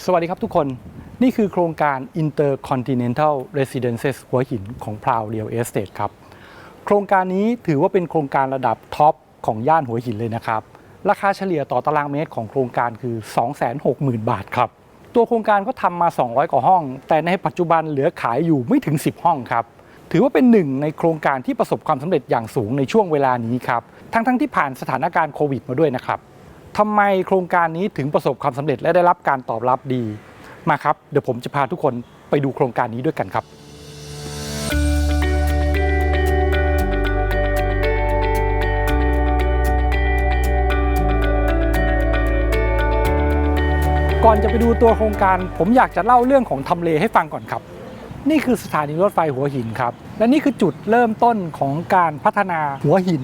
สวัสดีครับทุกคน นี่คือโครงการ Intercontinental Residences หัวหินของ p r o u Real Estate ครับ โครงการนี้ถือว่าเป็นโครงการระดับท็อปของย่านหัวหินเลยนะครับ ราคาเฉลี่ยต่อตารางเมตรของโครงการคือ 260,000 บาทครับ ตัวโครงการก็ทำมา 200 กว่าห้อง แต่ในปัจจุบันเหลือขายอยู่ไม่ถึง 10 ห้องครับ ถือว่าเป็นหนึ่งในโครงการที่ประสบความสำเร็จอย่างสูงในช่วงเวลานี้ครับ ทั้งๆที่ผ่านสถานการณ์โควิดมาด้วยนะครับ ทำไมโครงการนี้ถึงประสบความสำเร็จและได้รับการตอบรับดีมาครับ เดี๋ยวผมจะพาทุกคนไปดูโครงการนี้ด้วยกันครับก่อนจะไปดูตัวโครงการ ผมอยากจะเล่าเรื่องของทำเลให้ฟังก่อนครับ นี่คือสถานีรถไฟหัวหินครับ และนี่คือจุดเริ่มต้นของการพัฒนาหัวหิน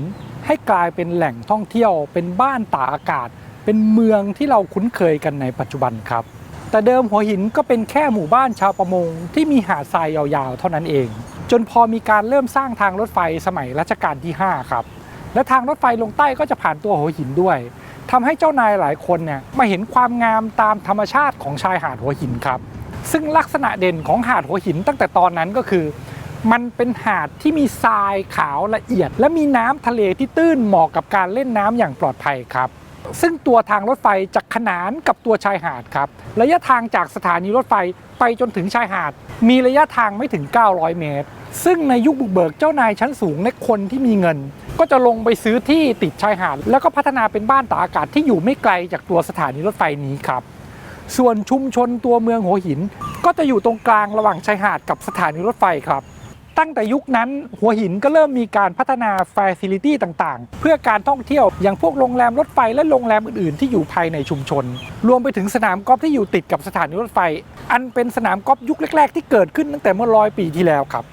ให้กลายเป็นแหล่งท่องเที่ยว เป็นบ้านตากอากาศ เป็นเมืองที่เราคุ้นเคยกันในปัจจุบันครับ แต่เดิมหัวหินก็เป็นแค่หมู่บ้านชาวประมง ที่มีหาดทรายยาวๆ เท่านั้นเอง จนพอมีการเริ่มสร้างทางรถไฟสมัยรัชกาลที่ 5 ครับ และทางรถไฟลงใต้ก็จะผ่านตัวหัวหินด้วยทำให้เจ้านายหลายคนเนี่ยมาเห็นความงามตามธรรมชาติของชายหาดหัวหินครับซึ่งลักษณะเด่นของหาดหัวหินตั้งแต่ตอนนั้นก็คือ มันเป็นหาดที่มีทรายขาวละเอียด และมีน้ำทะเลที่ตื้นเหมาะกับการเล่นน้ำอย่างปลอดภัยครับ ซึ่งตัวทางรถไฟจะขนานกับตัวชายหาดครับระยะทางจากสถานีรถไฟไปจนถึงชายหาด มีระยะทางไม่ถึง 900 เมตร ซึ่งในยุคบุกเบิกเจ้านายชั้นสูงและคนที่มีเงิน ก็จะลงไปซื้อที่ติดชายหาด แล้วก็พัฒนาเป็นบ้านตากอากาศที่อยู่ไม่ไกลจากตัวสถานีรถไฟนี้ครับส่วนชุมชนตัวเมืองหัวหิน ก็จะอยู่ตรงกลางระหว่างชายหาดกับสถานีรถไฟครับ ตั้งแต่ยุคนั้นหัวหินก็เริ่มมีการพัฒนาฟ a ซิลิตี้ต่างๆ เพื่อการท่องเที่ยวอย่างพวกโรงแรมรถไฟและโรงแรมอื่นๆ ที่อยู่ภายในชุมชน รวมไปถึงสนามกอล์ฟที่อยู่ติดกับสถานีรถไฟ อันเป็นสนามกอล์ฟยุคแรก ๆ ที่เกิดขึ้นตั้งแต่เมื่อร้อยปีที่แล้วครับ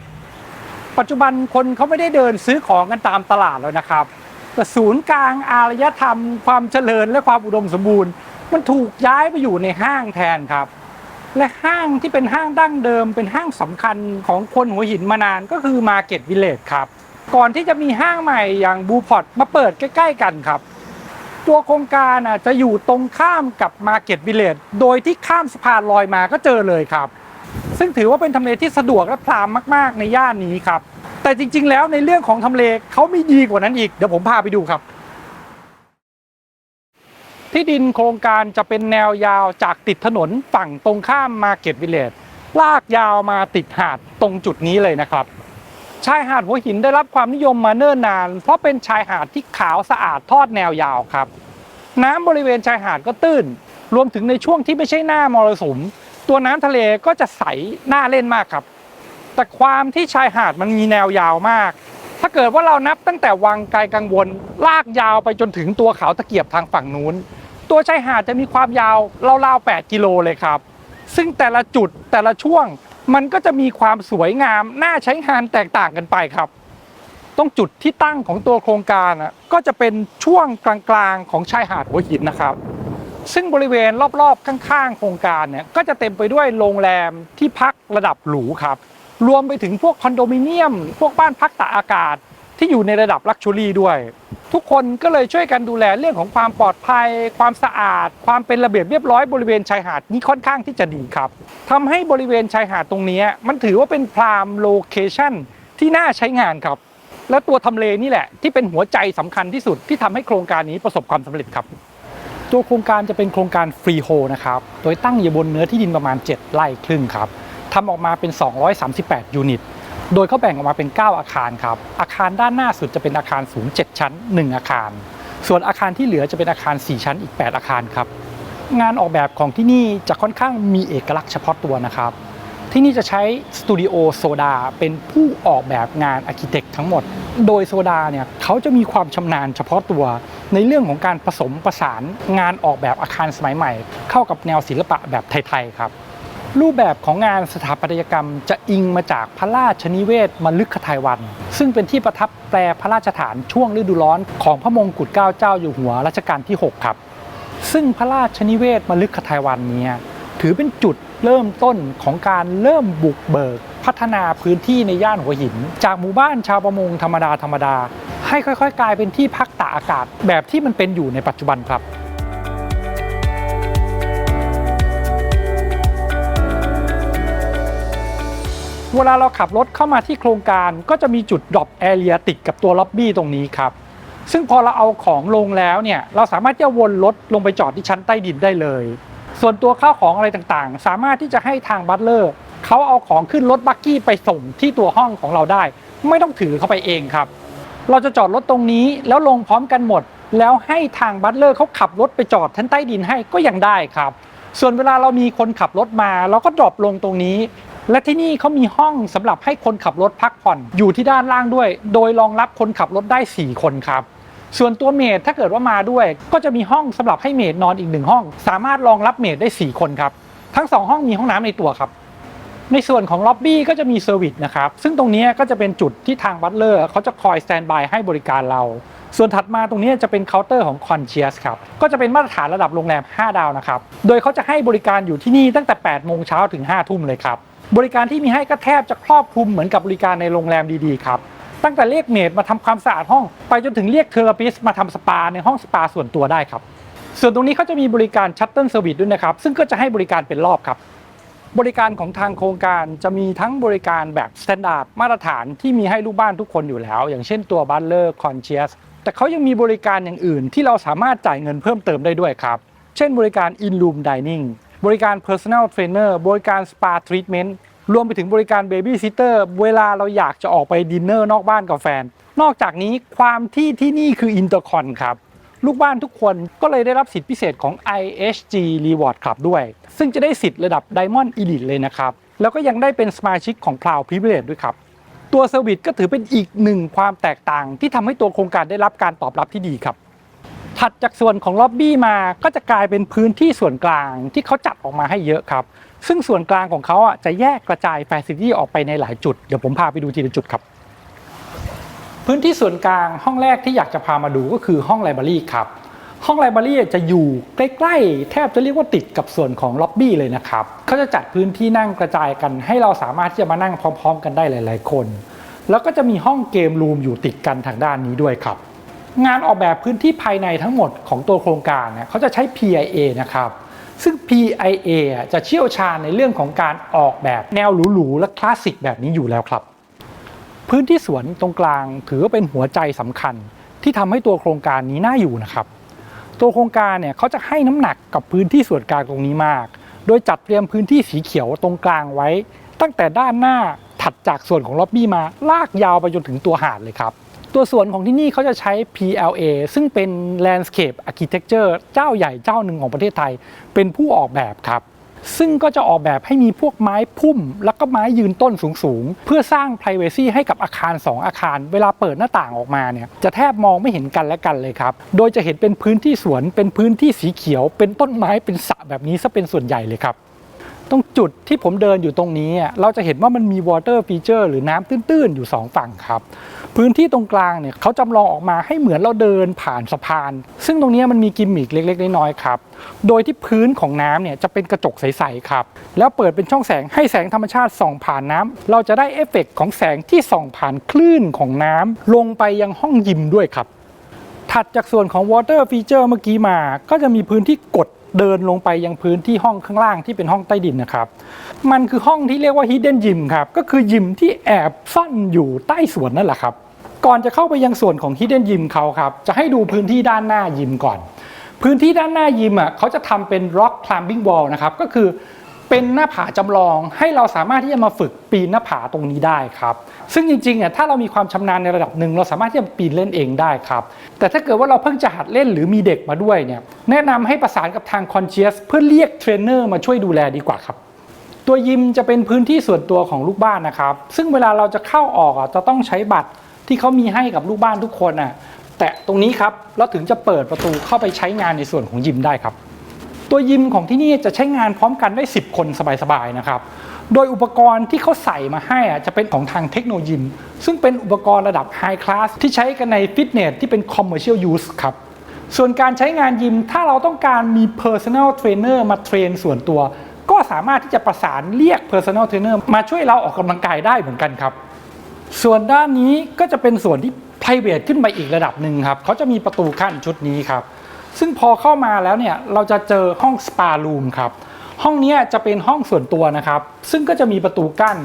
ปัจจุบันคนเขาไม่ได้เดินซื้อของกันตามตลาดแล้วนะครับแต่ศูนย์กลางอารยธรรม ความเจริญและความอุดมสมบูรณ์ มันถูกย้ายไปอยู่ในห้างแทนครับ และห้างที่เป็นห้างดั้งเดิม เป็นห้างสำคัญของคนหัวหินมานานก็คือ Market Village ครับ ก่อนที่จะมีห้างใหม่อย่างบูพอ t มาเปิดใกล้ ๆ กันครับ ตัวโครงการอะจะอยู่ตรงข้ามกับ Market Village โดยที่ข้ามสะพานลอยมาก็เจอเลยครับ ซึ่งถือว่าเป็นทำเลที่สะดวกและพรามมาก ๆ ในย่านนี้ครับแต่จริง ๆ แล้วในเรื่องของทำเลเขามีดีกว่านั้นอีกเดี๋ยวผมพาไปดูครับ ที่ดินโครงการจะเป็นแนวยาวจากติดถนนฝั่งตรงข้ามมาเก็ตวิลเลจลากยาวมาติดหาดตรงจุดนี้เลยนะครับชายหาดหัวหินได้รับความนิยมมาเนิ่นนาน เพราะเป็นชายหาดที่ขาวสะอาดทอดแนวยาวครับ น้ำบริเวณชายหาดก็ตื้น รวมถึงในช่วงที่ไม่ใช่หน้ามรสุม ตัวน้ำทะเลก็จะใสน่าเล่นมากครับ แต่ความที่ชายหาดมันมีแนวยาวมาก ถ้าเกิดว่าเรานับตั้งแต่วังไกลกังวล ลากยาวไปจนถึงตัวเขาตะเกียบทางฝั่งนู้น ตัวชายหาดจะมีความยาวราวๆ8กิโลเลยครับ ซึ่งแต่ละจุดแต่ละช่วงมันก็จะมีความสวยงามน่าใช้งานแตกต่างกันไปครับ ตรงจุดที่ตั้งของตัวโครงการอะก็จะเป็นช่วงกลางๆของชายหาดหัวหินนะครับ ซึ่งบริเวณรอบๆข้างๆ โครงการเนี่ยก็จะเต็มไปด้วยโรงแรมที่พักระดับหรูครับ รวมไปถึงพวกคอนโดมิเนียม พวกบ้านพักตากอากาศ ที่อยู่ในระดับลักชัวรี่ด้วย ทุกคนก็เลยช่วยกันดูแลเรื่องของความปลอดภัย ความสะอาด ความเป็นระเบียบเรียบร้อยบริเวณชายหาดนี้ค่อนข้างที่จะดีครับทำให้บริเวณชายหาดตรงนี้มันถือว่าเป็นพรามโลเคชั่นที่น่าใช้งานครับ และตัวทำเลนี่แหละ ที่เป็นหัวใจสำคัญที่สุดที่ทำให้โครงการนี้ประสบความสำเร็จครับตัวโครงการจะเป็นโครงการฟรีโฮนะครับ โดยตั้งอยู่บนเนื้อที่ดินประมาณ 7 ไร่ครึ่งครับทำออกมาเป็น 238 ยูนิต โดยเขาแบ่งออกมาเป็น 9 อาคารครับ อาคารด้านหน้าสุดจะเป็นอาคารสูง 7 ชั้น 1 อาคาร ส่วนอาคารที่เหลือจะเป็นอาคาร 4 ชั้นอีก 8 อาคารครับ งานออกแบบของที่นี่จะค่อนข้างมีเอกลักษณ์เฉพาะตัวนะครับ ที่นี่จะใช้สตูดิโอโซดาเป็นผู้ออกแบบงานอาร์เคเต็กทั้งหมด โดยโซดาเนี่ยเขาจะมีความชำนาญเฉพาะตัว ในเรื่องของการผสมประสานงานออกแบบอาคารสมัยใหม่ เข้ากับแนวศิลปะแบบไทยๆครับ รูปแบบของงานสถาปัตยกรรมจะอิงมาจากพระราชนิเวศมลึกคทายวัน ซึ่งเป็นที่ประทับแปรพระราชฐานช่วงฤดูร้อนของพระมงกุฎเกล้าเจ้าอยู่หัวรัชกาลที่ 6 ครับ ซึ่งพระราชนิเวศมลึกคทายวันนี้ถือเป็นจุดเริ่มต้นของการเริ่มบุกเบิก พัฒนาพื้นที่ในย่านหัวหิน จากหมู่บ้านชาวประมงธรรมดาธรรมดาให้ค่อยๆ กลายเป็นที่พักตากอากาศแบบที่มันเป็นอยู่ในปัจจุบันครับ เวลาเราขับรถเข้ามาที่โครงการก็จะมีจุด drop area ติดกับตัวล็อบบี้ตรงนี้ครับ ซึ่งพอเราเอาของลงแล้วเนี่ยเราสามารถจะวนรถลงไปจอดที่ชั้นใต้ดินได้เลย ส่วนตัวข้าวของอะไรต่างๆ สามารถที่จะให้ทางบัตเลอร์เขาเอาของขึ้นรถบักกี้ไปส่งที่ตัวห้องของเราได้ ไม่ต้องถือเข้าไปเองครับ เราจะจอดรถตรงนี้แล้วลงพร้อมกันหมด แล้วให้ทางบัตเลอร์เขาขับรถไปจอดชั้นใต้ดินให้ก็ยังได้ครับส่วนเวลาเรามีคนขับรถมา เราก็ดรอปลงตรงนี้ และที่นี่เขามีห้องสำหรับให้คนขับรถพักผ่อนอยู่ที่ด้านล่างด้วย โดยรองรับคนขับรถได้ 4 คนครับ ส่วนตัวเมดถ้าเกิดว่ามาด้วย ก็จะมีห้องสำหรับให้เมดนอนอีกหนึ่งห้อง สามารถรองรับเมดได้ 4 คนครับ ทั้ง 2 ห้องมีห้องน้ำในตัวครับ ในส่วนของล็อบบี้ก็จะมีเซอร์วิสนะครับ ซึ่งตรงนี้ก็จะเป็นจุดที่ทางบัตเลอร์เขาจะคอยสแตนบายให้บริการเรา ส่วนถัดมาตรงนี้จะเป็นเคาน์เตอร์ของคอนเชียสครับ ก็จะเป็นมาตรฐานระดับโรงแรม 5 ดาวนะครับ โดยเขาจะให้บริการอยู่ที่นี่ตั้งแต่ 8 โมงเช้าถึง 5 ทุ่มเลยครับ บริการที่มีให้ก็แทบจะครอบคลุมเหมือนกับบริการในโรงแรมดีๆครับ ตั้งแต่เรียกเมดมาทำความสะอาดห้อง ไปจนถึงเรียกเทอราปิสมาทำสปาในห้องสปาส่วนตัวได้ครับ ส่วนตรงนี้เขาจะมีบริการชัตเติลเซอร์วิสด้วยนะครับ ซึ่งก็จะให้บริการเป็นรอบครับ บริการของทางโครงการจะมีทั้งบริการแบบสแตนดาร์ดมาตรฐานที่มีให้ลูกบ้านทุกคนอยู่แล้ว อย่างเช่นตัวบัตเลอร์คอนเชียสแต่เขายังมีบริการอย่างอื่นที่เราสามารถจ่ายเงินเพิ่มเติมได้ด้วยครับ เช่น บริการ in room dining บริการ personal trainer บริการ spa treatment รวมไปถึงบริการ baby sitter เวลาเราอยากจะออกไปดินเนอร์นอกบ้านกับแฟน นอกจากนี้ความที่ที่นี่คือ intercon ครับลูกบ้านทุกคนก็เลยได้รับสิทธิพิเศษของ IHG Reward Club ด้วย ซึ่งจะได้สิทธิ์ระดับ Diamond Elite เลยนะครับ แล้วก็ยังได้เป็นสมาชิกของ Cloud Privilege ด้วยครับ ตัวเซอร์วิสก็ถือเป็นอีกหนึ่งความแตกต่างที่ทำให้ตัวโครงการได้รับการตอบรับที่ดีครับ ถัดจากส่วนของล็อบบี้มาก็จะกลายเป็นพื้นที่ส่วนกลางที่เขาจัดออกมาให้เยอะครับ ซึ่งส่วนกลางของเขาอะจะแยกกระจายแฟซิลิตี้ออกไปในหลายจุด เดี๋ยวผมพาไปดูทีละจุดครับ พื้นที่ส่วนกลางห้องแรกที่อยากจะพามาดูก็คือห้องไลบรารีครับห้องไลบรารีจะอยู่ใกล้ๆ แทบจะเรียกว่าติดกับส่วนของล็อบบี้เลยนะครับเขาจะจัดพื้นที่นั่งกระจายกัน ให้เราสามารถที่จะมานั่งพร้อม ๆ กันได้หลาย ๆ คน แล้วก็จะมีห้องเกมรูมอยู่ติดกันทางด้านนี้ด้วยครับ งานออกแบบพื้นที่ภายในทั้งหมดของตัวโครงการเนี่ยเขาจะใช้ PIA นะครับ ซึ่ง PIA จะเชี่ยวชาญในเรื่องของการออกแบบแนวหรูๆและคลาสสิกแบบนี้อยู่แล้วครับ พื้นที่สวนตรงกลางถือว่าเป็นหัวใจสำคัญ ที่ทำให้ตัวโครงการนี้น่าอยู่นะครับ ตัวโครงการเนี่ยเขาจะให้น้ำหนักกับพื้นที่ส่วนกลางตรงนี้มาก โดยจัดเตรียมพื้นที่สีเขียวตรงกลางไว้ ตั้งแต่ด้านหน้าถัดจากส่วนของล็อบบี้มาลากยาวไปจนถึงตัวหาดเลยครับ ตัวสวนของที่นี่เขาจะใช้ PLA ซึ่งเป็น Landscape Architecture เจ้าใหญ่เจ้าหนึ่งของประเทศไทย เป็นผู้ออกแบบครับ ซึ่งก็จะออกแบบให้มีพวกไม้พุ่ม แล้วก็ไม้ยืนต้นสูงๆ เพื่อสร้าง p r i เวซีให้กับอาคาร 2 อาคาร เวลาเปิดหน้าต่างออกมาเนี่ยจะแทบมองไม่เห็นกันและกันเลยครับ โดยจะเห็นเป็นพื้นที่สวนเป็นพื้นที่สีเขียว เป็นต้นไม้เป็นสระแบบนี้ซะเป็นส่วนใหญ่เลยครับตรงจุดที่ผมเดินอยู่ตรงนี้ เราจะเห็นว่ามันมี water feature หรือน้ำตื้น ๆ อยู่ 2 ฝั่งครับ พื้นที่ตรงกลางเนี่ยเขาจำลองออกมาให้เหมือนเราเดินผ่านสะพาน ซึ่งตรงนี้มันมีกิมมิคเล็กๆน้อยๆครับ โดยที่พื้นของน้ำเนี่ยจะเป็นกระจกใสๆครับ แล้วเปิดเป็นช่องแสงให้แสงธรรมชาติส่องผ่านน้ำเราจะได้เอฟเฟกต์ของแสงที่ส่องผ่านคลื่นของน้ำลงไปยังห้องยิมด้วยครับ ถัดจากส่วนของ water feature เมื่อกี้มา ก็จะมีพื้นที่กดเดินลงไปยังพื้นที่ห้องข้างล่างที่เป็นห้องใต้ดินนะครับ มันคือห้องที่เรียกว่า hidden gym ครับ ก็คือยิมที่แอบซ่อนอยู่ใต้สวนนั่นแหละครับ ก่อนจะเข้าไปยังส่วนของ hidden gym เขาครับ จะให้ดูพื้นที่ด้านหน้ายิมก่อน พื้นที่ด้านหน้ายิมอะเขาจะทำเป็น rock climbing wall นะครับ ก็คือเป็นหน้าผาจำลองให้เราสามารถที่จะมาฝึกปีนหน้าผาตรงนี้ได้ครับ ซึ่งจริงๆอะถ้าเรามีความชำนาญในระดับหนึ่งเราสามารถที่จะปีนเล่นเองได้ครับ แต่ถ้าเกิดว่าเราเพิ่งจะหัดเล่นหรือมีเด็กมาด้วยเนี่ยแนะนำให้ประสานกับทาง conscious เพื่อเรียกเทรนเนอร์มาช่วยดูแลดีกว่าครับตัวยิมจะเป็นพื้นที่ส่วนตัวของลูกบ้านนะครับ ซึ่งเวลาเราจะเข้าออกอะจะต้องใช้บัตร ที่เขามีให้กับลูกบ้านทุกคนอะแต่ตรงนี้ครับเราถึงจะเปิดประตูเข้าไปใช้งานในส่วนของยิมได้ครับ ตัวยิมของที่นี่จะใช้งานพร้อมกันได้ 10 คนสบายๆนะครับโดยอุปกรณ์ที่เขาใส่มาให้อะจะเป็นของทางเทคโนโลยีซึ่งเป็นอุปกรณ์ระดับไฮคลาสที่ใช้กันในฟิตเนสที่เป็น commercial use ครับ ส่วนการใช้งานยิม ถ้าเราต้องการมี personal trainer มาเทรนส่วนตัว ก็สามารถที่จะประสานเรียก personal trainer มาช่วยเราออกกำลังกายได้เหมือนกันครับ ส่วนด้านนี้ก็จะเป็นส่วนที่ private ขึ้นไปอีกระดับหนึ่งครับเขาจะมีประตูขั้นชุดนี้ครับ ซึ่งพอเข้ามาแล้วเนี่ยเราจะเจอห้องสปารูมครับห้องนี้จะเป็นห้องส่วนตัวนะครับ ซึ่งก็จะมีประตูกั้น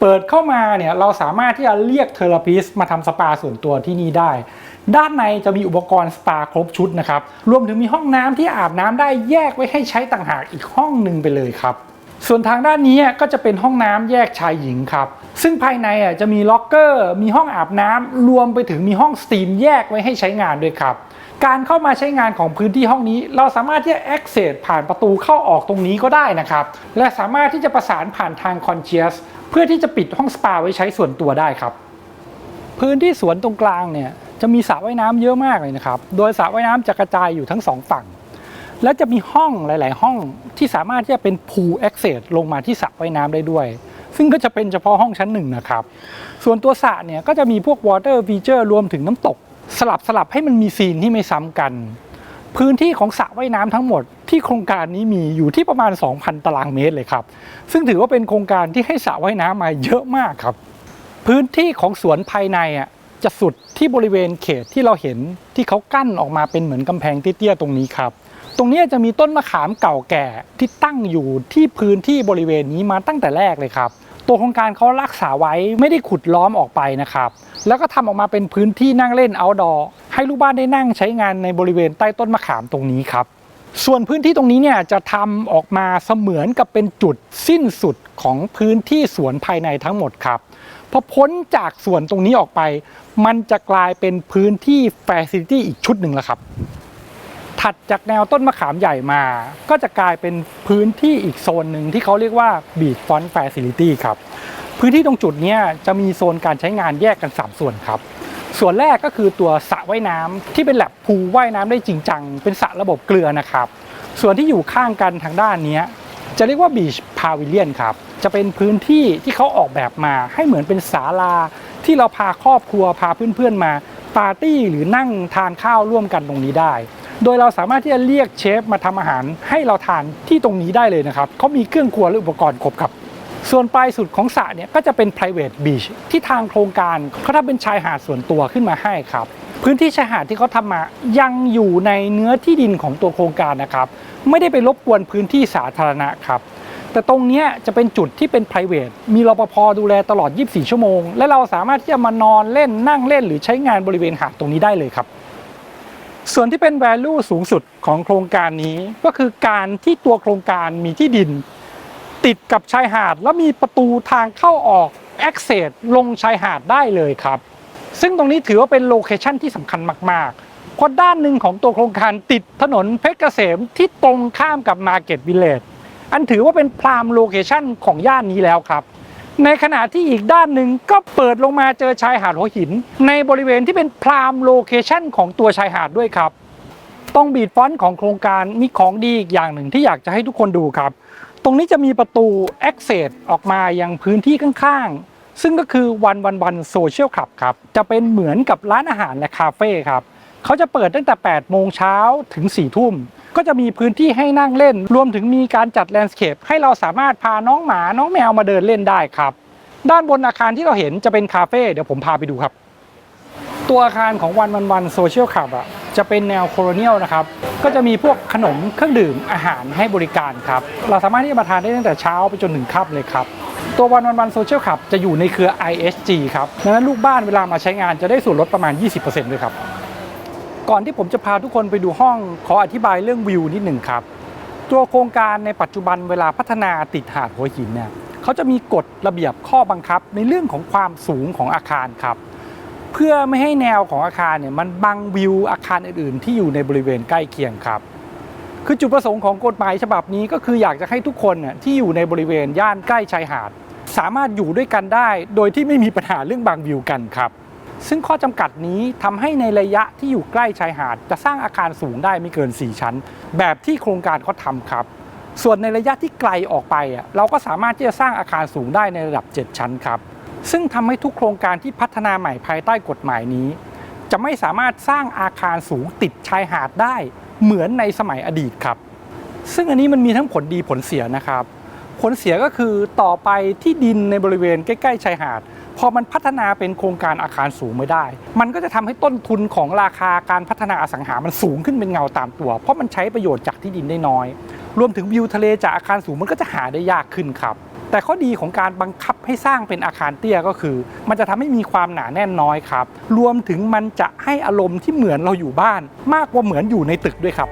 เปิดเข้ามาเนี่ยเราสามารถที่จะเรียกเทอราพิสมาทำสปาส่วนตัวที่นี่ได้ ด้านในจะมีอุปกรณ์สปาครบชุดนะครับ รวมถึงมีห้องน้ำที่อาบน้ำได้แยกไว้ให้ใช้ต่างหากอีกห้องหนึ่งไปเลยครับ ส่วนทางด้านนี้ก็จะเป็นห้องน้ำแยกชายหญิงครับ ซึ่งภายในอะจะมีล็อกเกอร์ มีห้องอาบน้ำรวมไปถึงมีห้องสตรีมแยกไว้ให้ใช้งานด้วยครับ การเข้ามาใช้งานของพื้นที่ห้องนี้ เราสามารถที่จะ access ผ่านประตูเข้าออกตรงนี้ก็ได้นะครับ และสามารถที่จะประสานผ่านทาง concierge เพื่อที่จะปิดห้องสปาไว้ใช้ส่วนตัวได้ครับ พื้นที่สวนตรงกลางเนี่ยจะมีสระว่ายน้ำเยอะมากเลยนะครับ โดยสระว่ายน้ำจะกระจายอยู่ทั้งสองฝั่ง และจะมีห้องหลาย ๆ ห้องที่สามารถที่จะเป็น pool access ลงมาที่สระว่ายน้ำได้ด้วย ซึ่งก็จะเป็นเฉพาะห้องชั้นหนึ่งนะครับ ส่วนตัวสระเนี่ยก็จะมีพวก water feature รวมถึงน้ำตก สลับสลับให้มันมีซีนที่ไม่ซ้ำกัน พื้นที่ของสระว่ายน้ำทั้งหมดที่โครงการนี้มีอยู่ที่ประมาณ 2,000 ตารางเมตรเลยครับ ซึ่งถือว่าเป็นโครงการที่ให้สระว่ายน้ำมาเยอะมากครับ พื้นที่ของสวนภายในอะจะสุดที่บริเวณเขตที่เราเห็นที่เขากั้นออกมาเป็นเหมือนกำแพงเตี้ยๆตรงนี้ครับ ตรงนี้จะมีต้นมะขามเก่าแก่ที่ตั้งอยู่ที่พื้นที่บริเวณนี้มาตั้งแต่แรกเลยครับ ตัวโครงการเขารักษาไว้ไม่ได้ขุดล้อมออกไปนะครับ แล้วก็ทำออกมาเป็นพื้นที่นั่งเล่น outdoor ให้ลูกบ้านได้นั่งใช้งานในบริเวณใต้ต้นมะขามตรงนี้ครับ ส่วนพื้นที่ตรงนี้เนี่ยจะทำออกมาเสมือนกับเป็นจุดสิ้นสุดของพื้นที่สวนภายในทั้งหมดครับพอพ้นจากส่วนตรงนี้ออกไป มันจะกลายเป็นพื้นที่ Facility อีกชุดหนึ่งแล้วครับ ถัดจากแนวต้นมะขามใหญ่มา ก็จะกลายเป็นพื้นที่อีกโซนหนึ่งที่เขาเรียกว่า Beach Front Facility ครับ พื้นที่ตรงจุดนี้จะมีโซนการใช้งานแยกกัน 3 ส่วนครับ ส่วนแรกก็คือตัวสระว่ายน้ำที่เป็นแลบพูว่ายน้ำได้จริงจัง เป็นสระระบบเกลือนะครับ ส่วนที่อยู่ข้างกันทางด้านนี้จะเรียกว่า Beach Pavilion ครับ จะเป็นพื้นที่ที่เขาออกแบบมาให้เหมือนเป็นศาลา ที่เราพาครอบครัวพาเพื่อนๆมาปาร์ตี้หรือนั่งทานข้าวร่วมกันตรงนี้ได้ โดยเราสามารถที่จะเรียกเชฟมาทำอาหารให้เราทานที่ตรงนี้ได้เลยนะครับเขามีเครื่องครัวและอุปกรณ์ครบครับส่วนปลายสุดของสระเนี่ยก็จะเป็น private beach ที่ทางโครงการเขาทำเป็นชายหาดส่วนตัวขึ้นมาให้ครับ พื้นที่ชายหาดที่เขาทำมายังอยู่ในเนื้อที่ดินของตัวโครงการนะครับ ไม่ได้ไปรบกวนพื้นที่สาธารณะครับ แต่ตรงนี้จะเป็นจุดที่เป็น private มีรปภดูแลตลอด 24 ชั่วโมง และเราสามารถที่จะมานอนเล่นนั่งเล่น หรือใช้งานบริเวณหาดตรงนี้ได้เลยครับ ส่วนที่เป็น value สูงสุดของโครงการนี้ก็คือการที่ตัวโครงการมีที่ดิน ติดกับชายหาด แล้วมีประตูทางเข้าออก access ลงชายหาดได้เลยครับ ซึ่งตรงนี้ถือว่าเป็นโลเคชันที่สำคัญมากๆเพราะด้านหนึ่งของตัวโครงการติดถนนเพชรเกษมที่ตรงข้ามกับ Market Village อันถือว่าเป็นพรามโลเคชันของย่านนี้แล้วครับ ในขณะที่อีกด้านหนึ่งก็เปิดลงมาเจอชายหาดหัวหิน ในบริเวณที่เป็นพรามโลเคชันของตัวชายหาดด้วยครับต้องบีดฟอนต์ของโครงการมีของดีอีกอย่างหนึ่งที่อยากจะให้ทุกคนดูครับ ตรงนี้จะมีประตู Access ออกมายังพื้นที่ข้างๆ ซึ่งก็คือวันวันวันโซเชียลคลับครับ จะเป็นเหมือนกับร้านอาหารและคาเฟ่ครับ เขาจะเปิดตั้งแต่ 8 โมงเช้าถึง 4 ทุ่ม ก็จะมีพื้นที่ให้นั่งเล่น รวมถึงมีการจัดแลนด์สเคปให้เราสามารถพาน้องหมาน้องแมวมาเดินเล่นได้ครับ ด้านบนอาคารที่เราเห็นจะเป็นคาเฟ่เดี๋ยวผมพาไปดูครับ ตัวอาคารของวันวันวันโซเชียลคลับอะจะเป็นแนวโคโลเนียลนะครับ ก็จะมีพวกขนมเครื่องดื่มอาหารให้บริการครับ เราสามารถที่จะมาทานได้ตั้งแต่เช้าไปจนถึงค่ำเลยครับ ตัววันวันวันโซเชียลคลับจะอยู่ในเครือ ISG ครับ ดังนั้นลูกบ้านเวลามาใช้งานจะได้ส่วนลดประมาณ 20%ด้วยครับ ก่อนที่ผมจะพาทุกคนไปดูห้องขออธิบายเรื่องวิวนิดหนึ่งครับ ตัวโครงการในปัจจุบันเวลาพัฒนาติดหาดหัวหินเนี่ยเขาจะมีกฎระเบียบข้อบังคับในเรื่องของความสูงของอาคารครับ เพื่อไม่ให้แนวของอาคารเนี่ยมันบังวิวอาคารอื่นๆ ที่อยู่ในบริเวณใกล้เคียงครับ คือจุดประสงค์ของกฎหมายฉบับนี้ก็คืออยากจะให้ทุกคนน่ะที่อยู่ในบริเวณย่านใกล้ชายหาด สามารถอยู่ด้วยกันได้ โดยที่ไม่มีปัญหาเรื่องบังวิวกันครับ ซึ่งข้อจำกัดนี้ทำให้ในระยะที่อยู่ใกล้ชายหาด จะสร้างอาคารสูงได้ไม่เกิน 4 ชั้น แบบที่โครงการเขาทำครับ ส่วนในระยะที่ไกลออกไปอะเราก็สามารถที่จะสร้างอาคารสูงได้ในระดับ 7 ชั้นครับ ซึ่งทำให้ทุกโครงการที่พัฒนาใหม่ภายใต้กฎหมายนี้ จะไม่สามารถสร้างอาคารสูงติดชายหาดได้เหมือนในสมัยอดีตครับ ซึ่งอันนี้มันมีทั้งผลดีผลเสียนะครับ ผลเสียก็คือต่อไปที่ดินในบริเวณใกล้ ๆ ชายหาด พอมันพัฒนาเป็นโครงการอาคารสูงไม่ได้ มันก็จะทำให้ต้นทุนของราคาการพัฒนาอสังหา มันสูงขึ้นเป็นเงาตามตัว เพราะมันใช้ประโยชน์จากที่ดินได้น้อย รวมถึงวิวทะเลจากอาคารสูงมันก็จะหาได้ยากขึ้นครับ แต่ข้อดีของการบังคับให้สร้างเป็นอาคารเตี้ยก็คือ มันจะทำให้มีความหนาแน่นน้อยครับ รวมถึงมันจะให้อารมณ์ที่เหมือนเราอยู่บ้าน มากกว่าเหมือนอยู่ในตึกด้วยครับ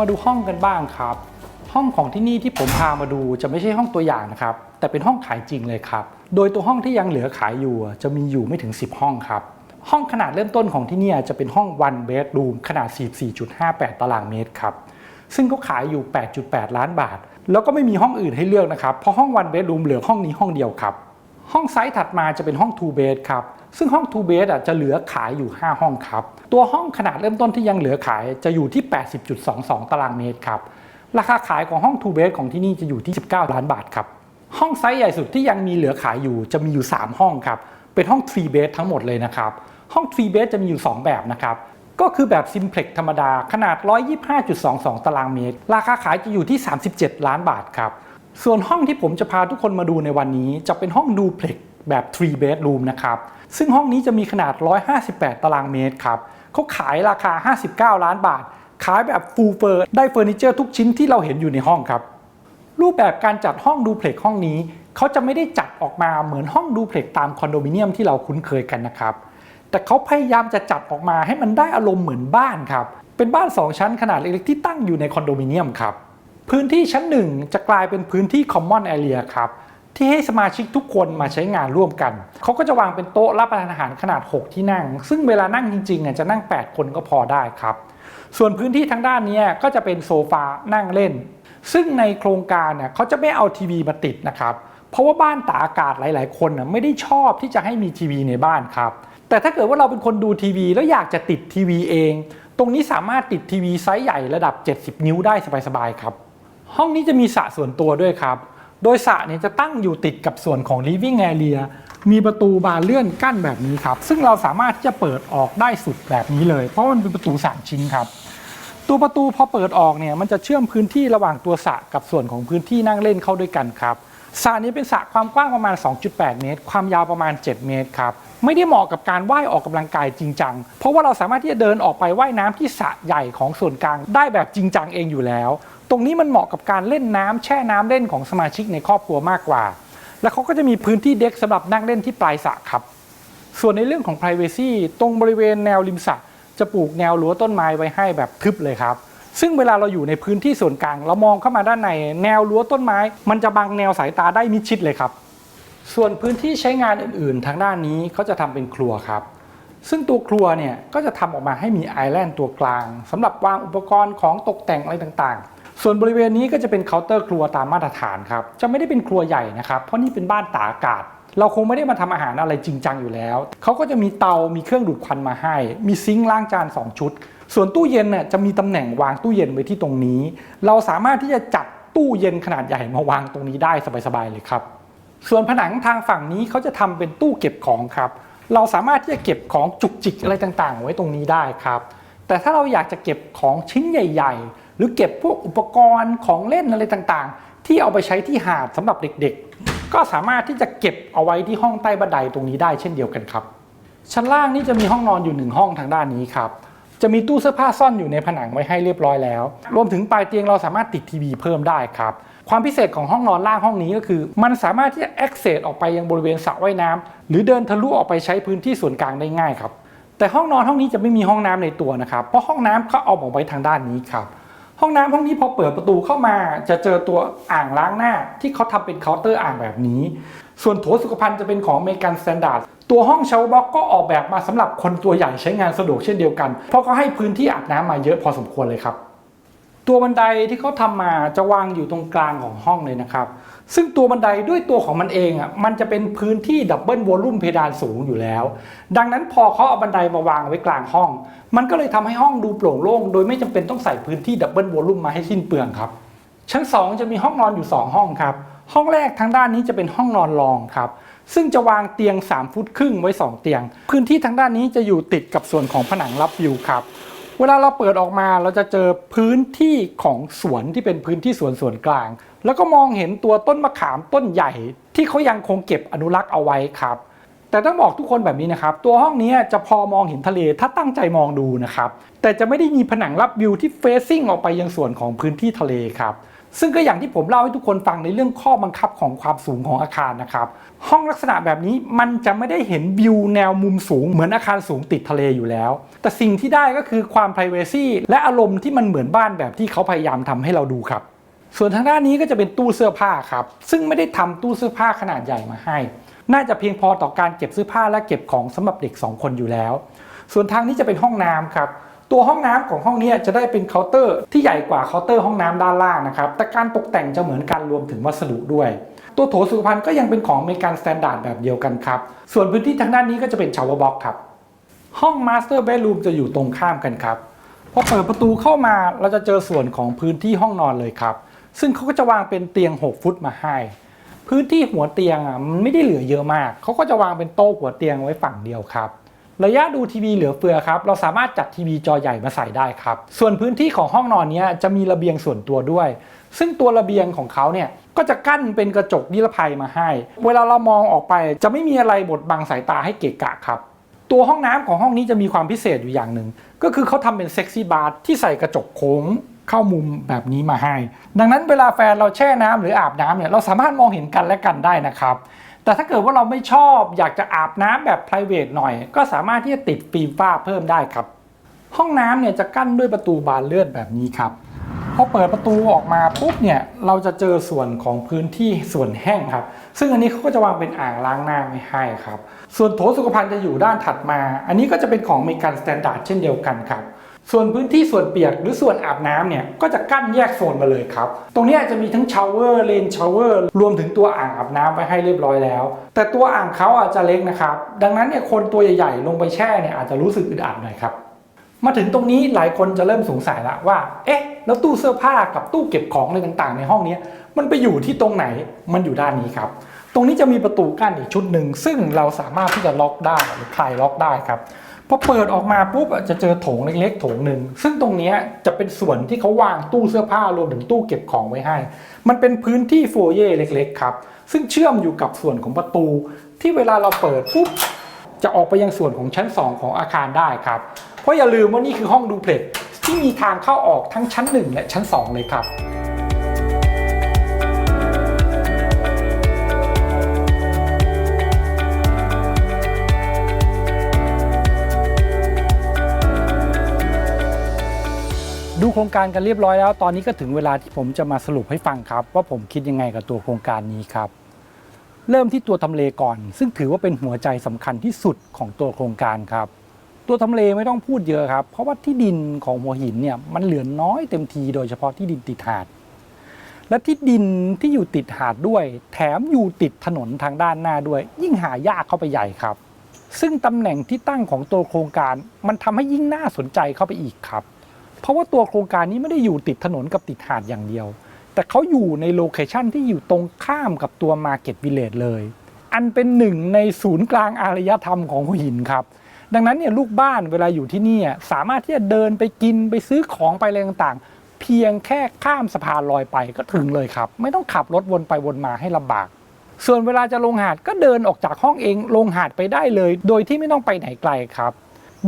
มาดูห้องกันบ้างครับ ห้องของที่นี่ที่ผมพามาดูจะไม่ใช่ห้องตัวอย่างนะครับ แต่เป็นห้องขายจริงเลยครับ โดยตัวห้องที่ยังเหลือขายอยู่จะมีอยู่ไม่ถึง 10 ห้องครับ ห้องขนาดเริ่มต้นของที่นี่จะเป็นห้อง one bedroom ขนาด 44.58 ตารางเมตรครับ ซึ่งก็ขายอยู่ 8.8 ล้านบาท แล้วก็ไม่มีห้องอื่นให้เลือกนะครับ เพราะห้อง one bedroom เหลือห้องนี้ห้องเดียวครับ ห้องไซส์ถัดมาจะเป็นห้อง two bed ครับ ซึ่งห้อง two bed อะจะเหลือขายอยู่ 5 ห้องครับ ตัวห้องขนาดเริ่มต้นที่ยังเหลือขายจะอยู่ที่ 80.22 ตารางเมตรครับ ราคาขายของห้อง two bed ของที่นี่จะอยู่ที่ 19 ล้านบาทครับ ห้องไซส์ใหญ่สุดที่ยังมีเหลือขายอยู่จะมีอยู่ 3 ห้องครับ เป็นห้อง three bed ทั้งหมดเลยนะครับ ห้อง three bed จะมีอยู่ 2 แบบนะครับ ก็คือแบบ simplex ธรรมดาขนาด 125.22 ตารางเมตร ราคาขายจะอยู่ที่ 37 ล้านบาทครับส่วนห้องที่ผมจะพาทุกคนมาดูในวันนี้ จะเป็นห้องดูเพล็กแบบ three bedroom นะครับ ซึ่งห้องนี้จะมีขนาด 158 ตารางเมตรครับเขาขายราคา 59 ล้านบาท ขายแบบ full fur ได้เฟอร์นิเจอร์ทุกชิ้นที่เราเห็นอยู่ในห้องครับ รูปแบบการจัดห้องดูเพล็กห้องนี้ เขาจะไม่ได้จัดออกมาเหมือนห้องดูเพล็กตามคอนโดมิเนียมที่เราคุ้นเคยกันนะครับ แต่เขาพยายามจะจัดออกมาให้มันได้อารมณ์เหมือนบ้านครับ เป็นบ้าน 2 ชั้นขนาดเล็กๆที่ตั้งอยู่ในคอนโดมิเนียมครับ พื้นที่ชั้นหนึ่งจะกลายเป็นพื้นที่ common area ครับ ที่ให้สมาชิกทุกคนมาใช้งานร่วมกัน เขาก็จะวางเป็นโต๊ะรับประทานอาหารขนาด 6 ที่นั่ง ซึ่งเวลานั่งจริงๆอะจะนั่ง 8 คนก็พอได้ครับ ส่วนพื้นที่ทางด้านนี้ก็จะเป็นโซฟานั่งเล่น ซึ่งในโครงการเนี่ยเขาจะไม่เอาทีวีมาติดนะครับ เพราะว่าบ้านตากอากาศหลาย ๆ คนน่ะไม่ได้ชอบที่จะให้มีทีวีในบ้านครับ แต่ถ้าเกิดว่าเราเป็นคนดูทีวี แล้วอยากจะติดทีวีเอง ตรงนี้สามารถติดทีวีไซส์ใหญ่ระดับ 70 นิ้วได้สบายๆครับ ห้องนี้จะมีสระส่วนตัวด้วยครับ โดยสระเนี่ยจะตั้งอยู่ติดกับส่วนของ living area มีประตูบานเลื่อนกั้นแบบนี้ครับ ซึ่งเราสามารถที่จะเปิดออกได้สุดแบบนี้เลย เพราะมันเป็นประตูสามชิ้นครับ ตัวประตูพอเปิดออกเนี่ยมันจะเชื่อมพื้นที่ระหว่างตัวสระกับส่วนของพื้นที่นั่งเล่นเข้าด้วยกันครับสระนี้เป็นสระความกว้างประมาณ 2.8 เมตร ความยาวประมาณ 7 เมตรครับ ไม่ได้เหมาะกับการว่ายออกกำลังกายจริงจัง เพราะว่าเราสามารถที่จะเดินออกไปว่ายน้ำที่สระใหญ่ของส่วนกลางได้แบบจริงจังเองอยู่แล้ว ตรงนี้มันเหมาะกับการเล่นน้ำแช่น้ำเล่นของสมาชิกในครอบครัวมากกว่า แล้วเขาก็จะมีพื้นที่เด็กสำหรับนั่งเล่นที่ปลายสระครับ ส่วนในเรื่องของ Privacy ตรงบริเวณแนวริมสระจะปลูกแนวรั้วต้นไม้ไว้ให้แบบทึบเลยครับซึ่งเวลาเราอยู่ในพื้นที่ส่วนกลาง เรามองเข้ามาด้านในแนวรั้วต้นไม้ มันจะบังแนวสายตาได้มิดชิดเลยครับ ส่วนพื้นที่ใช้งานอื่นๆ ทางด้านนี้เขาจะทำเป็นครัวครับ ซึ่งตัวครัวเนี่ยก็จะทำออกมาให้มีไอแลนด์ตัวกลางสำหรับวางอุปกรณ์ของตกแต่งอะไรต่างๆ ส่วนบริเวณนี้ก็จะเป็นเคาน์เตอร์ครัวตามมาตรฐานครับ จะไม่ได้เป็นครัวใหญ่นะครับ เพราะนี่เป็นบ้านตากอากาศ เราคงไม่ได้มาทำอาหารอะไรจริงจังอยู่แล้ว เขาก็จะมีเตา มีเครื่องดูดควันมาให้ มีซิงค์ล้างจาน 2 ชุด ส่วนตู้เย็นเนี่ยจะมีตำแหน่งวางตู้เย็นไว้ที่ตรงนี้ เราสามารถที่จะจัดตู้เย็นขนาดใหญ่มาวางตรงนี้ได้สบายๆเลยครับ ส่วนผนังทางฝั่งนี้เขาจะทำเป็นตู้เก็บของครับ เราสามารถที่จะเก็บของจุกจิกอะไรต่างๆ ไว้ตรงนี้ได้ครับ แต่ถ้าเราอยากจะเก็บของชิ้นใหญ่ ๆ หรือเก็บพวกอุปกรณ์ของเล่นอะไรต่างๆ ที่เอาไปใช้ที่หาดสำหรับเด็กๆ ก็สามารถที่จะเก็บเอาไว้ที่ห้องใต้บันไดตรงนี้ได้เช่นเดียวกันครับ ชั้นล่างนี่จะมีห้องนอนอยู่หนึ่งห้องทางด้านนี้ครับ จะมีตู้เสื้อผ้าซ่อนอยู่ในผนังไว้ให้เรียบร้อยแล้ว รวมถึงปลายเตียงเราสามารถติดทีวีเพิ่มได้ครับ ความพิเศษของห้องนอนล่างห้องนี้ก็คือ มันสามารถที่จะ access ออกไปยังบริเวณสระว่ายน้ำหรือเดินทะลุออกไปใช้พื้นที่ส่วนกลางได้ง่ายครับ แต่ห้องนอนห้องนี้จะไม่มีห้องน้ำในตัวนะครับ เพราะห้องน้ำเขาเอาออกไว้ทางด้านนี้ครับ ห้องน้ำห้องนี้พอเปิดประตูเข้ามา จะเจอตัวอ่างล้างหน้า ที่เขาทำเป็นเคาน์เตอร์อ่างแบบนี้ ส่วนโถสุขภัณฑ์จะเป็นของอเมริกันสแตนดาร์ดตัวห้องเชลบล็อกก็ออกแบบมาสำหรับคนตัวใหญ่ใช้งานสะดวกเช่นเดียวกัน เพราะเขาให้พื้นที่อาบน้ำมาเยอะพอสมควรเลยครับ ตัวบันไดที่เขาทำมาจะวางอยู่ตรงกลางของห้องเลยนะครับ ซึ่งตัวบันไดด้วยตัวของมันเองอะมันจะเป็นพื้นที่ดับเบิลวอลลุ่มเพดานสูงอยู่แล้ว ดังนั้นพอเขาเอาบันไดมาวางไว้กลางห้อง มันก็เลยทำให้ห้องดูโปร่งโล่งโดยไม่จำเป็นต้องใส่พื้นที่ดับเบิลวอลลุ่มมาให้สิ้นเปลืองครับชั้น 2 จะมีห้องนอนอยู่ 2 ห้องครับ ห้องแรกทางด้านนี้จะเป็นห้องนอนรองครับ ซึ่งจะวางเตียง 3 ฟุตครึ่งไว้ 2 เตียง พื้นที่ทางด้านนี้จะอยู่ติดกับส่วนของผนังรับวิวครับ เวลาเราเปิดออกมาเราจะเจอพื้นที่ของสวนที่เป็นพื้นที่สวนส่วนกลาง แล้วก็มองเห็นตัวต้นมะขามต้นใหญ่ ที่เขายังคงเก็บอนุรักษ์เอาไว้ครับ แต่ต้องบอกทุกคนแบบนี้นะครับ ตัวห้องนี้จะพอมองเห็นทะเลถ้าตั้งใจมองดูนะครับ แต่จะไม่ได้มีผนังรับวิวที่เฟซซิ่งออกไปยังส่วนของพื้นที่ทะเลครับ ซึ่งก็อย่างที่ผมเล่าให้ทุกคนฟังในเรื่องข้อบังคับของความสูงของอาคารนะครับ ห้องลักษณะแบบนี้มันจะไม่ได้เห็นวิวแนวมุมสูงเหมือนอาคารสูงติดทะเลอยู่แล้ว แต่สิ่งที่ได้ก็คือความ p r i เวซีและอารมณ์ที่มันเหมือนบ้านแบบที่เขาพยายามทำให้เราดูครับ ส่วนทางด้านนี้ก็จะเป็นตู้เสื้อผ้าครับ ซึ่งไม่ได้ทำตู้เสื้อผ้าขนาดใหญ่มาให้ น่าจะเพียงพอต่อการเก็บเสื้อผ้าและเก็บของสำหรับเด็ก 2 คนอยู่แล้ว ส่วนทางนี้จะเป็นห้องน้ำครับ ตัวห้องน้ำของห้องนี้จะได้เป็นเคาน์เตอร์ที่ใหญ่กว่าเคาน์เตอร์ห้องน้ำด้านล่างนะครับ แต่การตกแต่งจะเหมือนกันรวมถึงวัสดุด้วย ตัวโถสุขภัณฑ์ก็ยังเป็นของอเมริกันสแตนดาร์ดแบบเดียวกันครับ ส่วนพื้นที่ทางด้านนี้ก็จะเป็นชาวบ็อกครับ ห้องมาสเตอร์เบดรูมจะอยู่ตรงข้ามกันครับ พอเปิดประตูเข้ามาเราจะเจอส่วนของพื้นที่ห้องนอนเลยครับ ซึ่งเขาก็จะวางเป็นเตียง 6 ฟุตมาให้ พื้นที่หัวเตียงอะมันไม่ได้เหลือเยอะมาก เขาก็จะวางเป็นโต๊ะหัวเตียงไว้ฝั่งเดียวครับ ระยะดูทีวีเหลือเฟือครับเราสามารถจัดทีวีจอใหญ่มาใส่ได้ครับ ส่วนพื้นที่ของห้องนอนนี้จะมีระเบียงส่วนตัวด้วย ซึ่งตัวระเบียงของเขาเนี่ยก็จะกั้นเป็นกระจกนิรภัยมาให้ เวลาเรามองออกไปจะไม่มีอะไรบดบังสายตาให้เกะกะครับตัวห้องน้ำของห้องนี้จะมีความพิเศษอยู่อย่างหนึ่ง ก็คือเขาทำเป็นเซ็กซี่บาร์ที่ใส่กระจกโค้งเข้ามุมแบบนี้มาให้ ดังนั้นเวลาแฟนเราแช่น้ำหรืออาบน้ำเนี่ยเราสามารถมองเห็นกันและกันได้นะครับ แต่ถ้าเกิดว่าเราไม่ชอบอยากจะอาบน้ำแบบ p r i v a t หน่อย ก็สามารถที่จะติดฟิล์มฝ้าเพิ่มได้ครับ ห้องน้ำเนี่ยจะกั้นด้วยประตูบานเลื่อนแบบนี้ครับพอเปิดประตูออกมาปุ๊บเนี่ยเราจะเจอส่วนของพื้นที่ส่วนแห้งครับ ซึ่งอันนี้เขาก็จะวางเป็นอ่างล้างหน้าไม่ให้ครับ ส่วนโถสุขภัณฑ์จะอยู่ด้านถัดมา อันนี้ก็จะเป็นของเมกันสแตนดาร์ดเช่นเดียวกันครับ ส่วนพื้นที่ส่วนเปียกหรือส่วนอาบน้ำเนี่ยก็จะกั้นแยกโซนมาเลยครับ ตรงนี้จะมีทั้งชาวเวอร์เลนชาวเวอร์รวมถึงตัวอ่างอาบน้ำไว้ให้เรียบร้อยแล้ว แต่ตัวอ่างเขาอาจจะเล็กนะครับ ดังนั้นเนี่ยคนตัวใหญ่ๆ ลงไปแช่เนี่ยอาจจะรู้สึกอึดอัดหน่อยครับ มาถึงตรงนี้หลายคนจะเริ่มสงสัยละว่า เอ๊ะ แล้วตู้เสื้อผ้ากับตู้เก็บของอะไรต่างๆ ในห้องนี้มันไปอยู่ที่ตรงไหน มันอยู่ด้านนี้ครับ ตรงนี้จะมีประตูกั้นอีกชุดหนึ่งซึ่งเราสามารถที่จะล็อกได้หรือคลายล็อกได้ครับ พอเปิดออกมาปุ๊บจะเจอโถงเล็กๆโถงหนึ่งซึ่งตรงนี้จะเป็นส่วนที่เขาวางตู้เสื้อผ้ารวมถึงตู้เก็บของไว้ให้ มันเป็นพื้นที่โฟเย่เล็กๆครับซึ่งเชื่อมอยู่กับส่วนของประตู ที่เวลาเราเปิดปุ๊บจะออกไปยังส่วนของชั้น 2 ของอาคารได้ครับเพราะอย่าลืมว่านี่คือห้องดูเพล็กที่มีทางเข้าออกทั้งชั้น 1 และชั้น 2 เลยครับ โครงการกันเรียบร้อยแล้ว ตอนนี้ก็ถึงเวลาที่ผมจะมาสรุปให้ฟังครับ ว่าผมคิดยังไงกับตัวโครงการนี้ครับ เริ่มที่ตัวทำเลก่อน ซึ่งถือว่าเป็นหัวใจสำคัญที่สุดของตัวโครงการครับ ตัวทำเลไม่ต้องพูดเยอะครับ เพราะว่าที่ดินของหัวหินเนี่ยมันเหลือน้อยเต็มทีโดยเฉพาะที่ดินติดหาด และที่ดินที่อยู่ติดหาดด้วย แถมอยู่ติดถนนทางด้านหน้าด้วย ยิ่งหายากเข้าไปใหญ่ครับ ซึ่งตำแหน่งที่ตั้งของตัวโครงการ มันทำให้ยิ่งน่าสนใจเข้าไปอีกครับ เพราะว่าตัวโครงการนี้ไม่ได้อยู่ติดถนนกับติดหาดอย่างเดียว แต่เขาอยู่ในโลเคชันที่อยู่ตรงข้ามกับตัว Market Village เลย อันเป็นหนึ่งในศูนย์กลางอารยธรรมของหัวหินครับ ดังนั้นเนี่ยลูกบ้านเวลาอยู่ที่นี่สามารถที่จะเดินไปกินไปซื้อของไปอะไรต่างๆ เพียงแค่ข้ามสะพานลอยไปก็ถึงเลยครับ ไม่ต้องขับรถวนไปวนมาให้ลำบากส่วนเวลาจะลงหาดก็เดินออกจากห้องเองลงหาดไปได้เลย โดยที่ไม่ต้องไปไหนไกลครับ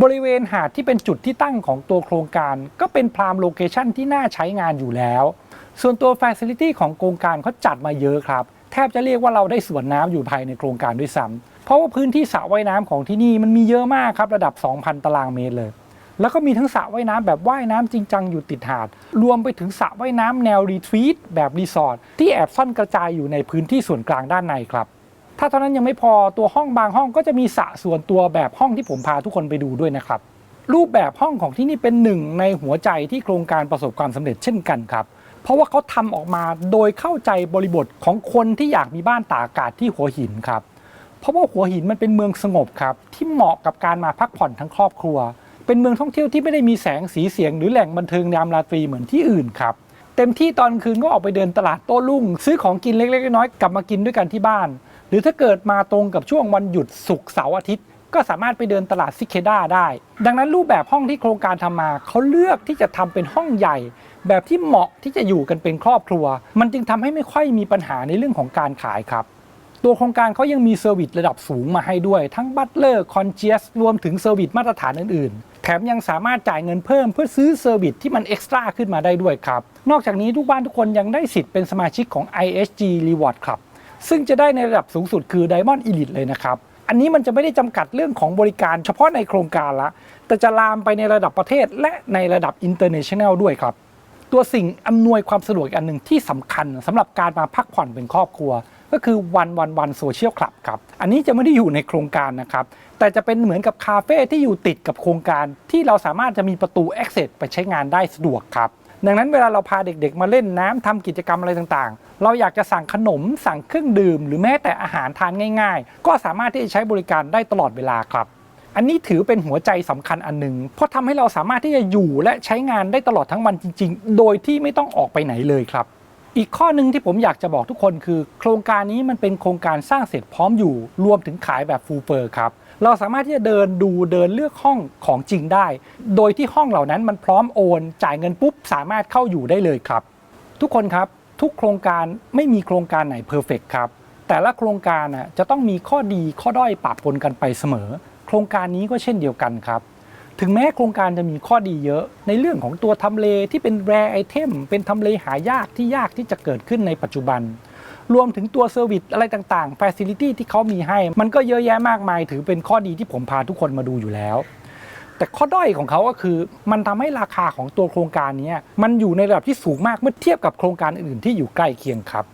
บริเวณหาดที่เป็นจุดที่ตั้งของตัวโครงการ ก็เป็นพรามโลเคชันที่น่าใช้งานอยู่แล้ว ส่วนตัวฟ a ซิลิตี้ของโครงการเขาจัดมาเยอะครับ แทบจะเรียกว่าเราได้สวนน้ำอยู่ภายในโครงการด้วยซ้ำเพราะว่าพื้นที่สระว่ายน้ำของที่นี่มันมีเยอะมากครับระดับ 2,000 ตารางเมตรเลย แล้วก็มีทั้งสระว่ายน้ำแบบว่ายน้ำจริงจังอยู่ติดหาด รวมไปถึงสระว่ายน้ำแนวรีทรีตแบบรีสอร์ทที่แอบซ่อนกระจายอยู่ในพื้นที่ส่วนกลางด้านในครับ ถ้าเท่านั้นยังไม่พอตัวห้องบางห้องก็จะมีสระส่วนตัวแบบห้องที่ผมพาทุกคนไปดูด้วยนะครับ รูปแบบห้องของที่นี่เป็นหนึ่งในหัวใจที่โครงการประสบความสำเร็จเช่นกันครับ เพราะว่าเขาทำออกมาโดยเข้าใจบริบทของคนที่อยากมีบ้านตากอากาศที่หัวหินครับ เพราะว่าหัวหินมันเป็นเมืองสงบครับที่เหมาะกับการมาพักผ่อนทั้งครอบครัว เป็นเมืองท่องเที่ยวที่ไม่ได้มีแสงสีเสียง หรือแหล่งบันเทิงยามราตรีเหมือนที่อื่นครับเต็มที่ตอนคืนก็ออกไปเดินตลาดโต้รุ่ง ซื้อของกินเล็กๆน้อยๆกลับมากินด้วยกันที่บ้าน รือถ้าเกิดมาตรงกับช่วงวันหยุดศุกร์เสาร์อาทิตย์ ก็สามารถไปเดินตลาดซิเคด้าได้ ดังนั้นรูปแบบห้องที่โครงการทำมาเขาเลือกที่จะทำเป็นห้องใหญ่ แบบที่เหมาะที่จะอยู่กันเป็นครอบครัว มันจึงทำให้ไม่ค่อยมีปัญหาในเรื่องของการขายครับตัวโครงการเขายังมีเซอร์วิสระดับสูงมาให้ด้วย ทั้งบัตเลอร์คอนเชียสรวมถึงเซอร์วิสมาตรฐานอื่น ๆ แถมยังสามารถจ่ายเงินเพิ่มเพื่อซื้อเซอร์วิสที่มันเอ็กซ์ตร้าขึ้นมาได้ด้วยครับ นอกจากนี้ทุกบ้านทุกคนยังได้สิทธิ์เป็นสมาชิกของ ISG Reward Club ซึ่งจะได้ในระดับสูงสุดคือ Diamond Elite เลยนะครับ อันนี้มันจะไม่ได้จำกัดเรื่องของบริการเฉพาะในโครงการละ แต่จะลามไปในระดับประเทศและในระดับ International ด้วยครับ ตัวสิ่งอำนวยความสะดวกอีกอันหนึ่งที่สำคัญสำหรับการมาพักผ่อนเป็นครอบครัวก็คือวันวันวันโซเชียลคลับครับ อันนี้จะไม่ได้อยู่ในโครงการนะครับ แต่จะเป็นเหมือนกับคาเฟ่ที่อยู่ติดกับโครงการ ที่เราสามารถจะมีประตู Access ไปใช้งานได้สะดวกครับ ดังนั้นเวลาเราพาเด็กๆ มาเล่นน้ำทำกิจกรรมอะไรต่างๆ เราอยากจะสั่งขนมสั่งเครื่องดื่ม หรือแม้แต่อาหารทานง่าย ๆ ก็สามารถที่จะใช้บริการได้ตลอดเวลาครับ อันนี้ถือเป็นหัวใจสำคัญอันหนึ่งเพราะทำให้เราสามารถที่จะอยู่และใช้งานได้ตลอดทั้งวันจริง ๆ โดยที่ไม่ต้องออกไปไหนเลยครับ อีกข้อหนึ่งที่ผมอยากจะบอกทุกคนคือ โครงการนี้มันเป็นโครงการสร้างเสร็จพร้อมอยู่ รวมถึงขายแบบฟูลเฟอร์ครับ เราสามารถที่จะเดินดูเดินเลือกห้องของจริงได้ โดยที่ห้องเหล่านั้นมันพร้อมโอน จ่ายเงินปุ๊บสามารถเข้าอยู่ได้เลยครับ ทุกคนครับทุกโครงการไม่มีโครงการไหนเพอร์เฟกครับแต่ละโครงการน่ะจะต้องมีข้อดีข้อด้อยปะปนกันไปเสมอ โครงการนี้ก็เช่นเดียวกันครับถึงแม้โครงการจะมีข้อดีเยอะ ในเรื่องของตัวทำเลที่เป็นแรไอเทมเป็นทำเลหายากที่ยากที่จะเกิดขึ้นในปัจจุบัน รวมถึงตัวเซอร์วิสอะไรต่างๆ f ฟ c i ลิตี้ที่เขามีให้ มันก็เยอะแยะมากมาย ถือเป็นข้อดีที่ผมพาทุกคนมาดูอยู่แล้ว แต่ข้อด้อยของเขาก็คือ มันทำให้ราคาของตัวโครงการนี้มันอยู่ในระดับที่สูงมากเมื่อเทียบกับโครงการอื่นๆที่อยู่ใกล้เคียงครับ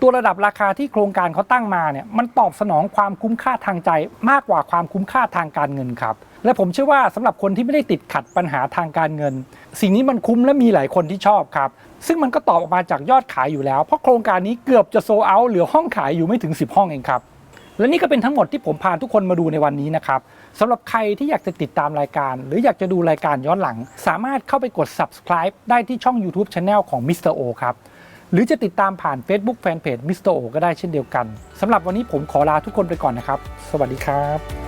ตัวระดับราคาที่โครงการเขาตั้งมาเนี่ยมันตอบสนองความคุ้มค่าทางใจมากกว่าความคุ้มค่าทางการเงินครับ และผมเชื่อว่าสำหรับคนที่ไม่ได้ติดขัดปัญหาทางการเงิน สิ่งนี้มันคุ้มและมีหลายคนที่ชอบครับ ซึ่งมันก็ตอบออกมาจากยอดขายอยู่แล้ว เพราะโครงการนี้เกือบจะโซเอาเหลือห้องขายอยู่ไม่ถึง 10 ห้องเองครับ และนี่ก็เป็นทั้งหมดที่ผมพาทุกคนมาดูในวันนี้นะครับสำหรับใครที่อยากจะติดตามรายการ หรืออยากจะดูรายการย้อนหลัง สามารถเข้าไปกด subscribe ได้ที่ช่อง YouTube Channel ของ Mr. O ครับหรือจะติดตามผ่าน Facebook Fanpage Mr. O ก็ได้เช่นเดียวกันสำหรับวันนี้ผมขอลาทุกคนไปก่อนนะครับ สวัสดีครับ